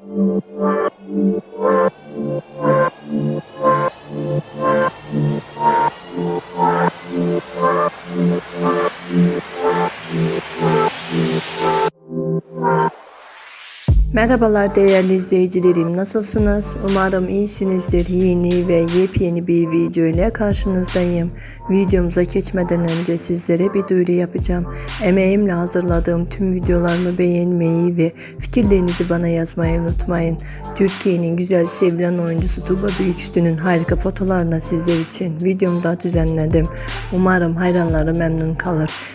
Thank you. Merhabalar değerli izleyicilerim nasılsınız? Umarım iyisinizdir. Yeni ve yepyeni bir video ile karşınızdayım. Videomuza geçmeden önce sizlere bir duyuru yapacağım. Emeğimle hazırladığım tüm videolarımı beğenmeyi ve fikirlerinizi bana yazmayı unutmayın. Türkiye'nin güzel sevilen oyuncusu Tuba Büyüküstü'nün harika fotolarını sizler için videomda düzenledim. Umarım hayranları memnun kalır.